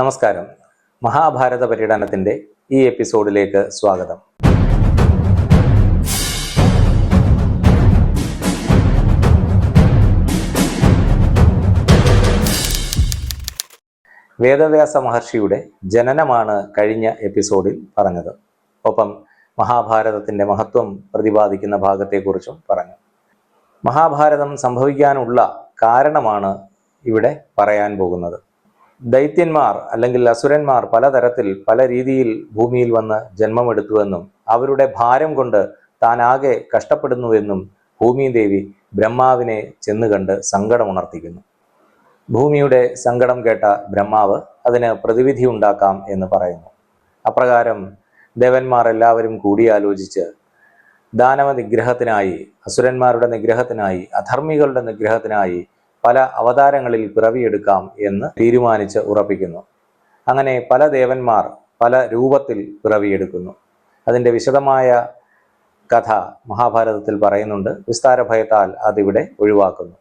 നമസ്കാരം. മഹാഭാരത പര്യടനത്തിന്റെ ഈ എപ്പിസോഡിലേക്ക് സ്വാഗതം. വേദവ്യാസ മഹർഷിയുടെ ജനനമാണ് കഴിഞ്ഞ എപ്പിസോഡിൽ പറഞ്ഞത്. ഒപ്പം മഹാഭാരതത്തിന്റെ മഹത്വം പ്രതിപാദിക്കുന്ന ഭാഗത്തെക്കുറിച്ചും പറഞ്ഞു. മഹാഭാരതം സംഭവിക്കാനുള്ള കാരണമാണ് ഇവിടെ പറയാൻ പോകുന്നത്. ദൈത്യന്മാർ അല്ലെങ്കിൽ അസുരന്മാർ പലതരത്തിൽ പല രീതിയിൽ ഭൂമിയിൽ വന്ന് ജന്മമെടുത്തുവെന്നും അവരുടെ ഭാരം കൊണ്ട് താൻ ആകെ കഷ്ടപ്പെടുന്നുവെന്നും ഭൂമിദേവി ബ്രഹ്മാവിനെ ചെന്ന് കണ്ട് സങ്കടമുണർത്തിക്കുന്നു. ഭൂമിയുടെ സങ്കടം കേട്ട ബ്രഹ്മാവ് അതിന് പ്രതിവിധി ഉണ്ടാക്കാം എന്ന് പറയുന്നു. അപ്രകാരം ദേവന്മാർ എല്ലാവരും കൂടിയാലോചിച്ച് ദാനവ നിഗ്രഹത്തിനായി അസുരന്മാരുടെ നിഗ്രഹത്തിനായി അധർമ്മികളുടെ നിഗ്രഹത്തിനായി പല അവതാരങ്ങളിൽ പിറവിയെടുക്കാം എന്ന് തീരുമാനിച്ച് ഉറപ്പിക്കുന്നു. അങ്ങനെ പല ദേവന്മാർ പല രൂപത്തിൽ പിറവിയെടുക്കുന്നു. അതിന്റെ വിശദമായ കഥ മഹാഭാരതത്തിൽ പറയുന്നുണ്ട്. വിസ്താര ഭയത്താൽ അതിവിടെ ഒഴിവാക്കുന്നു.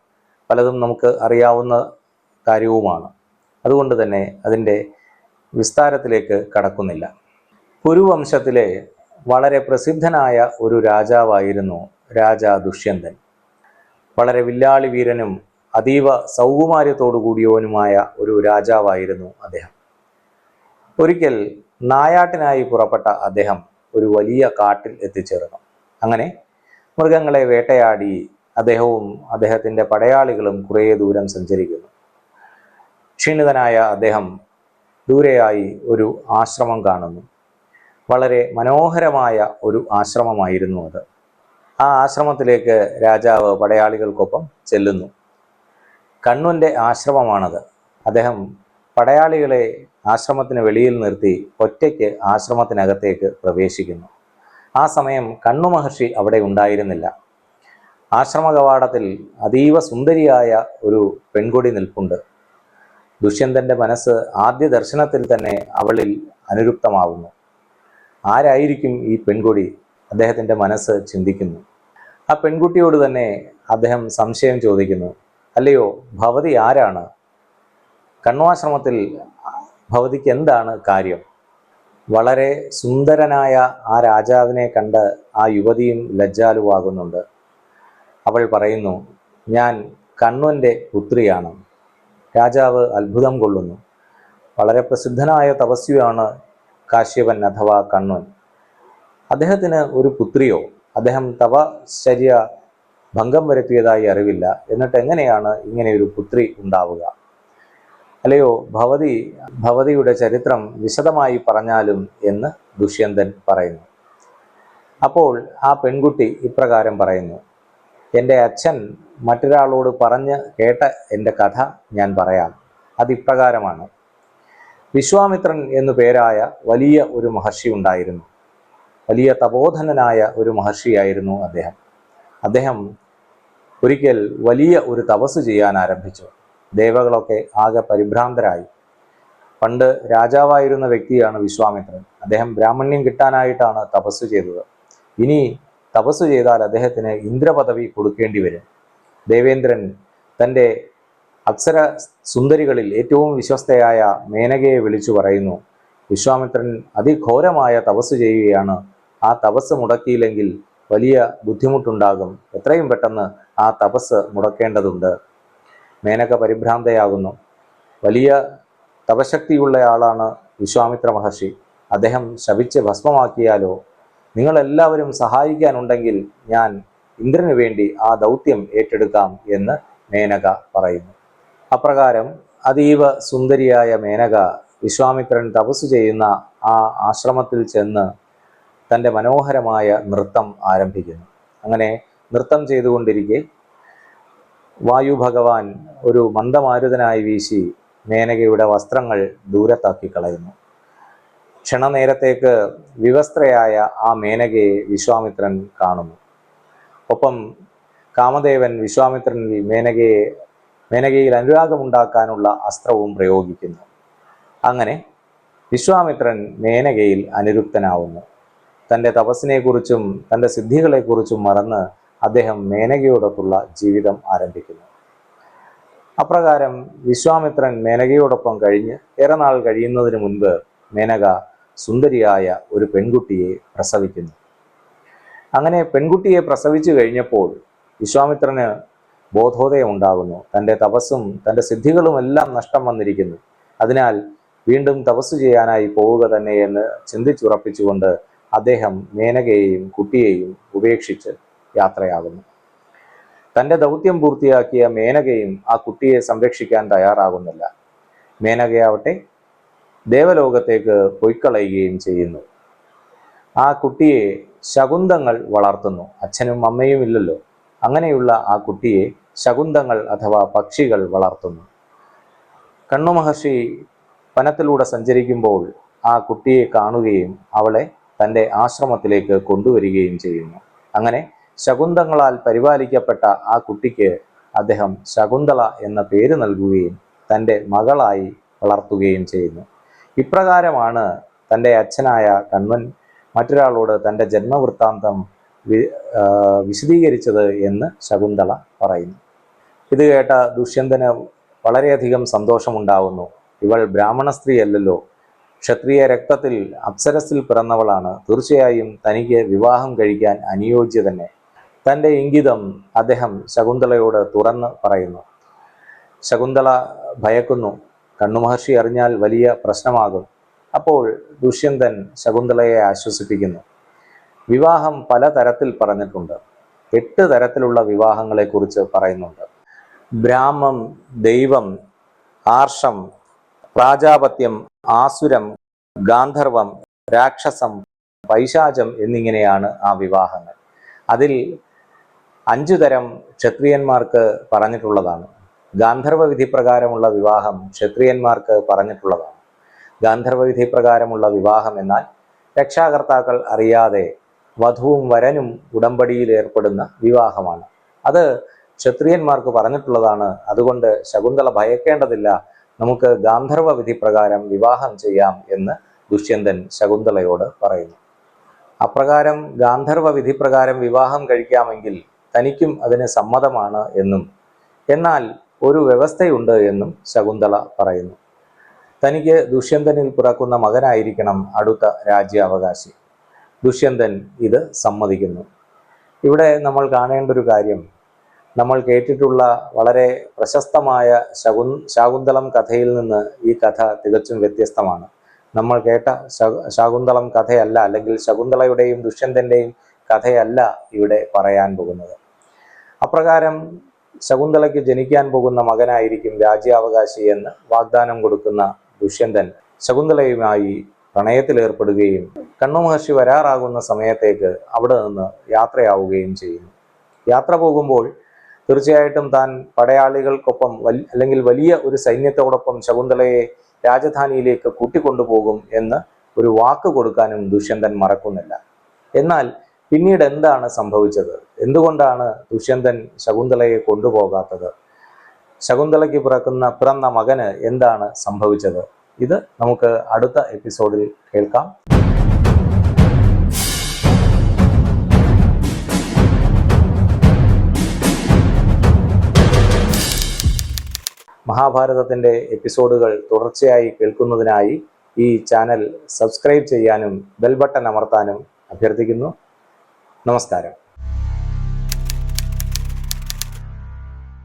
പലതും നമുക്ക് അറിയാവുന്ന കാര്യവുമാണ്. അതുകൊണ്ട് തന്നെ അതിന്റെ വിസ്താരത്തിലേക്ക് കടക്കുന്നില്ല. കുരുവംശത്തിലെ വളരെ പ്രസിദ്ധനായ ഒരു രാജാവായിരുന്നു രാജ ദുഷ്യന്തൻ. വളരെ വില്ലാളി വീരനും അതീവ സൗകുമാര്യത്തോടു കൂടിയവനുമായ ഒരു രാജാവായിരുന്നു അദ്ദേഹം. ഒരിക്കൽ നായാട്ടിനായി പുറപ്പെട്ട അദ്ദേഹം ഒരു വലിയ കാട്ടിൽ എത്തിച്ചേർന്നു. അങ്ങനെ മൃഗങ്ങളെ വേട്ടയാടി അദ്ദേഹവും അദ്ദേഹത്തിന്റെ പടയാളികളും കുറേ ദൂരം സഞ്ചരിക്കുന്നു. ക്ഷീണിതനായ അദ്ദേഹം ദൂരെയായി ഒരു ആശ്രമം കാണുന്നു. വളരെ മനോഹരമായ ഒരു ആശ്രമമായിരുന്നു അത്. ആ ആശ്രമത്തിലേക്ക് രാജാവ് പടയാളികൾക്കൊപ്പം ചെല്ലുന്നു. കണ്ണുന്റെ ആശ്രമമാണത്. അദ്ദേഹം പടയാളികളെ ആശ്രമത്തിന് വെളിയിൽ നിർത്തി ഒറ്റയ്ക്ക് ആശ്രമത്തിനകത്തേക്ക് പ്രവേശിക്കുന്നു. ആ സമയം കണ്ണു മഹർഷി അവിടെ ഉണ്ടായിരുന്നില്ല. ആശ്രമ കവാടത്തിൽ അതീവ സുന്ദരിയായ ഒരു പെൺകൊടി നിൽപ്പുണ്ട്. ദുഷ്യന്തന്റെ മനസ്സ് ആദ്യ ദർശനത്തിൽ തന്നെ അവളിൽ അനുരുക്തമാവുന്നു. ആരായിരിക്കും ഈ പെൺകൊടി? അദ്ദേഹത്തിന്റെ മനസ്സ് ചിന്തിക്കുന്നു. ആ പെൺകുട്ടിയോട് തന്നെ അദ്ദേഹം സംശയം ചോദിക്കുന്നു. അല്ലയോ? ഭവതി ആരാണ്? കണ്വാശ്രമത്തിൽ ഭവതിക്ക് എന്താണ് കാര്യം? വളരെ സുന്ദരനായ ആ രാജാവിനെ കണ്ട് ആ യുവതിയും ലജ്ജാലുവാകുന്നുണ്ട്. അവൾ പറയുന്നു ഞാൻ കണ്വന്റെ പുത്രിയാണ്. രാജാവ് അത്ഭുതം കൊള്ളുന്നു. വളരെ പ്രസിദ്ധനായ തപസ്വിയാണ് കാശ്യപൻ അഥവാ കണ്വൻ. അദ്ദേഹത്തിന് ഒരു പുത്രിയോ? അദ്ദേഹം തപശ്ചര്യ ഭംഗം വരുത്തിയതായി അറിവില്ല. എന്നിട്ട് എങ്ങനെയാണ് ഇങ്ങനെ ഒരു പുത്രി ഉണ്ടാവുക? അല്ലയോ ഭവതി ഭവതിയുടെ ചരിത്രം വിശദമായി പറഞ്ഞാലും എന്ന് ദുഷ്യന്തൻ പറയുന്നു. അപ്പോൾ ആ പെൺകുട്ടി ഇപ്രകാരം പറയുന്നു എന്റെ അച്ഛൻ മറ്റൊരാളോട് പറഞ്ഞ് കേട്ട എന്റെ കഥ ഞാൻ പറയാം. അതിപ്രകാരമാണ്. വിശ്വാമിത്രൻ എന്നു പേരായ വലിയ ഒരു മഹർഷി ഉണ്ടായിരുന്നു. വലിയ തപോധനനായ ഒരു മഹർഷിയായിരുന്നു അദ്ദേഹം. അദ്ദേഹം ഒരിക്കൽ വലിയ ഒരു തപസ് ചെയ്യാൻ ആരംഭിച്ചു. ദേവകളൊക്കെ ആകെ പരിഭ്രാന്തരായി. പണ്ട് രാജാവായിരുന്ന വ്യക്തിയാണ് വിശ്വാമിത്രൻ. അദ്ദേഹം ബ്രാഹ്മണ്യം കിട്ടാനായിട്ടാണ് തപസ് ചെയ്തത്. ഇനി തപസ് ചെയ്താൽ അദ്ദേഹത്തിന് ഇന്ദ്രപദവി കൊടുക്കേണ്ടി വരും. ദേവേന്ദ്രൻ തന്റെ അക്ഷര സുന്ദരികളിൽ ഏറ്റവും വിശ്വസ്തയായ മേനകയെ വിളിച്ചു പറയുന്നു വിശ്വാമിത്രൻ അതിഘോരമായ തപസ് ചെയ്യുകയാണ്. ആ തപസ് മുടക്കിയില്ലെങ്കിൽ വലിയ ബുദ്ധിമുട്ടുണ്ടാകും. എത്രയും പെട്ടെന്ന് ആ തപസ് മുടക്കേണ്ടതുണ്ട്. മേനക പരിഭ്രാന്തയാകുന്നു. വലിയ തപശക്തിയുള്ള ആളാണ് വിശ്വാമിത്ര മഹർഷി. അദ്ദേഹം ശപിച്ച് ഭസ്മമാക്കിയാലോ? നിങ്ങളെല്ലാവരും സഹായിക്കാനുണ്ടെങ്കിൽ ഞാൻ ഇന്ദ്രന് വേണ്ടി ആ ദൗത്യം ഏറ്റെടുക്കാം എന്ന് മേനക പറയുന്നു. അപ്രകാരം അതീവ സുന്ദരിയായ മേനക വിശ്വാമിത്രൻ തപസ് ചെയ്യുന്ന ആ ആശ്രമത്തിൽ ചെന്ന് തന്റെ മനോഹരമായ നൃത്തം ആരംഭിക്കുന്നു. അങ്ങനെ നൃത്തം ചെയ്തുകൊണ്ടിരിക്കെ വായു ഭഗവാൻ ഒരു മന്ദമാരുതനായി വീശി മേനകയുടെ വസ്ത്രങ്ങൾ ദൂരത്താക്കി കളയുന്നു. ക്ഷണനേരത്തേക്ക് വിവസ്ത്രയായ ആ മേനകയെ വിശ്വാമിത്രൻ കാണുന്നു. ഒപ്പം കാമദേവൻ വിശ്വാമിത്രനിൽ മേനകയെ മേനകയിൽ അനുരാഗമുണ്ടാക്കാനുള്ള അസ്ത്രവും പ്രയോഗിക്കുന്നു. അങ്ങനെ വിശ്വാമിത്രൻ മേനകയിൽ അനുരുക്തനാവുന്നു. തന്റെ തപസ്സിനെക്കുറിച്ചും തന്റെ സിദ്ധികളെക്കുറിച്ചും മറന്ന് അദ്ദേഹം മേനകയോടൊത്തുള്ള ജീവിതം ആരംഭിക്കുന്നു. അപ്രകാരം വിശ്വാമിത്രൻ മേനകയോടൊപ്പം കഴിഞ്ഞ് ഏറെ നാൾ കഴിയുന്നതിന് മുൻപ് മേനക സുന്ദരിയായ ഒരു പെൺകുട്ടിയെ പ്രസവിക്കുന്നു. അങ്ങനെ പെൺകുട്ടിയെ പ്രസവിച്ചു കഴിഞ്ഞപ്പോൾ വിശ്വാമിത്രന് ബോധോദയം ഉണ്ടാകുന്നു. തന്റെ തപസ്സും തന്റെ സിദ്ധികളും എല്ലാം നഷ്ടം വന്നിരിക്കുന്നു. അതിനാൽ വീണ്ടും തപസ് ചെയ്യാനായി പോവുക തന്നെ എന്ന് ചിന്തിച്ചുറപ്പിച്ചുകൊണ്ട് അദ്ദേഹം മേനകയെയും കുട്ടിയെയും ഉപേക്ഷിച്ച് യാത്രയാകുന്നു. തന്റെ ദൗത്യം പൂർത്തിയാക്കിയ മേനകയും ആ കുട്ടിയെ സംരക്ഷിക്കാൻ തയ്യാറാകുന്നില്ല. മേനകയാവട്ടെ ദേവലോകത്തേക്ക് പൊയ്ക്കളയുകയും ചെയ്യുന്നു. ആ കുട്ടിയെ ശകുന്തങ്ങൾ വളർത്തുന്നു. അച്ഛനും അമ്മയും ഇല്ലല്ലോ. അങ്ങനെയുള്ള ആ കുട്ടിയെ ശകുന്തങ്ങൾ അഥവാ പക്ഷികൾ വളർത്തുന്നു. കണ്ണു മഹർഷി വനത്തിലൂടെ സഞ്ചരിക്കുമ്പോൾ ആ കുട്ടിയെ കാണുകയും അവളെ തന്റെ ആശ്രമത്തിലേക്ക് കൊണ്ടുവരികയും ചെയ്യുന്നു. അങ്ങനെ ശകുന്തങ്ങളാൽ പരിപാലിക്കപ്പെട്ട ആ കുട്ടിക്ക് അദ്ദേഹം ശകുന്തള എന്ന പേര് നൽകുകയും തന്റെ മകളായി വളർത്തുകയും ചെയ്യുന്നു. ഇപ്രകാരമാണ് തന്റെ അച്ഛനായ കണ്വൻ മറ്റൊരാളോട് തന്റെ ജന്മവൃത്താന്തം വിശദീകരിച്ചത് എന്ന് ശകുന്തള പറയുന്നു. ഇത് കേട്ട ദുഷ്യന്തന് വളരെയധികം സന്തോഷമുണ്ടാവുന്നു. ഇവൾ ബ്രാഹ്മണ സ്ത്രീ അല്ലല്ലോ ക്ഷത്രിയ രക്തത്തിൽ അപ്സരസിൽ പിറന്നവളാണ്. തീർച്ചയായും തനിക്ക് വിവാഹം കഴിക്കാൻ അനുയോജ്യ തന്നെ തന്റെ ഇംഗിതം അദ്ദേഹം ശകുന്തളയോട് തുറന്ന് പറയുന്നു. ശകുന്തള ഭയക്കുന്നു. കണ്ണുമഹർഷി അറിഞ്ഞാൽ വലിയ പ്രശ്നമാകും. അപ്പോൾ ദുഷ്യന്തൻ ശകുന്തളയെ ആശ്വസിപ്പിക്കുന്നു. വിവാഹം പല തരത്തിൽ പറഞ്ഞിട്ടുണ്ട്. എട്ട് തരത്തിലുള്ള വിവാഹങ്ങളെക്കുറിച്ച് പറയുന്നുണ്ട്. ബ്രാഹ്മം ദൈവം ആർഷം പ്രാജാപത്യം ആസുരം ഗാന്ധർവം രാക്ഷസം പൈശാചം എന്നിങ്ങനെയാണ് ആ വിവാഹങ്ങൾ. അതിൽ അഞ്ചു തരം ക്ഷത്രിയന്മാർക്ക് പറഞ്ഞിട്ടുള്ളതാണ്. ഗാന്ധർവ വിധി പ്രകാരമുള്ള വിവാഹം ക്ഷത്രിയന്മാർക്ക് പറഞ്ഞിട്ടുള്ളതാണ്. ഗാന്ധർവ വിധി പ്രകാരമുള്ള വിവാഹം എന്നാൽ രക്ഷാകർത്താക്കൾ അറിയാതെ വധുവും വരനും ഉടമ്പടിയിൽ ഏർപ്പെടുന്ന വിവാഹമാണ്. അത് ക്ഷത്രിയന്മാർക്ക് പറഞ്ഞിട്ടുള്ളതാണ്. അതുകൊണ്ട് ശകുന്തള ഭയക്കേണ്ടതില്ല. നമുക്ക് ഗാന്ധർവ വിധി പ്രകാരം വിവാഹം ചെയ്യാം എന്ന് ദുഷ്യന്തൻ ശകുന്തളയോട് പറയുന്നു. അപ്രകാരം ഗാന്ധർവ വിധി പ്രകാരം വിവാഹം കഴിക്കാമെങ്കിൽ തനിക്കും അതിന് സമ്മതമാണ് എന്നും എന്നാൽ ഒരു വ്യവസ്ഥയുണ്ട് എന്നും ശകുന്തള പറയുന്നു. തനിക്ക് ദുഷ്യന്തനിൽ പിറക്കുന്ന മകനായിരിക്കണം അടുത്ത രാജ്യാവകാശി. ദുഷ്യന്തൻ ഇത് സമ്മതിക്കുന്നു. ഇവിടെ നമ്മൾ കാണേണ്ട ഒരു കാര്യം നമ്മൾ കേട്ടിട്ടുള്ള വളരെ പ്രശസ്തമായ ശകു ശാകുന്തളം കഥയിൽ നിന്ന് ഈ കഥ തികച്ചും വ്യത്യസ്തമാണ്. നമ്മൾ കേട്ട ശാകുന്തളം കഥയല്ല അല്ലെങ്കിൽ ശകുന്തളയുടെയും ദുഷ്യന്തന്റെയും കഥയല്ല ഇവിടെ പറയാൻ പോകുന്നത്. അപ്രകാരം ശകുന്തളയ്ക്ക് ജനിക്കാൻ പോകുന്ന മകനായിരിക്കും രാജ്യാവകാശി എന്ന് വാഗ്ദാനം കൊടുക്കുന്ന ദുഷ്യന്തൻ ശകുന്തളയുമായി പ്രണയത്തിലേർപ്പെടുകയും കണ്ണുമഹർഷി വരാറാകുന്ന സമയത്തേക്ക് അവിടെ നിന്ന് യാത്രയാവുകയും ചെയ്യുന്നു. യാത്ര പോകുമ്പോൾ തീർച്ചയായിട്ടും താൻ പടയാളികൾക്കൊപ്പം അല്ലെങ്കിൽ വലിയ ഒരു സൈന്യത്തോടൊപ്പം ശകുന്തളയെ രാജധാനിയിലേക്ക് കൂട്ടിക്കൊണ്ടുപോകും എന്ന് ഒരു വാക്ക് കൊടുക്കാനും ദുഷ്യന്തൻ മറക്കുന്നില്ല. എന്നാൽ പിന്നീട് എന്താണ് സംഭവിച്ചത്? എന്തുകൊണ്ടാണ് ദുഷ്യന്തൻ ശകുന്തളയെ കൊണ്ടുപോകാത്തത്? ശകുന്തളയ്ക്ക് പിറക്കുന്ന പിറന്ന മകന് എന്താണ് സംഭവിച്ചത്? ഇത് നമുക്ക് അടുത്ത എപ്പിസോഡിൽ കേൾക്കാം. മഹാഭാരതത്തിന്റെ എപ്പിസോഡുകൾ തുടർച്ചയായി കേൾക്കുന്നതിനായി ഈ ചാനൽ സബ്സ്ക്രൈബ് ചെയ്യാനും ബെൽ ബട്ടൺ അമർത്താനും അഭ്യർത്ഥിക്കുന്നു. നമസ്കാരം.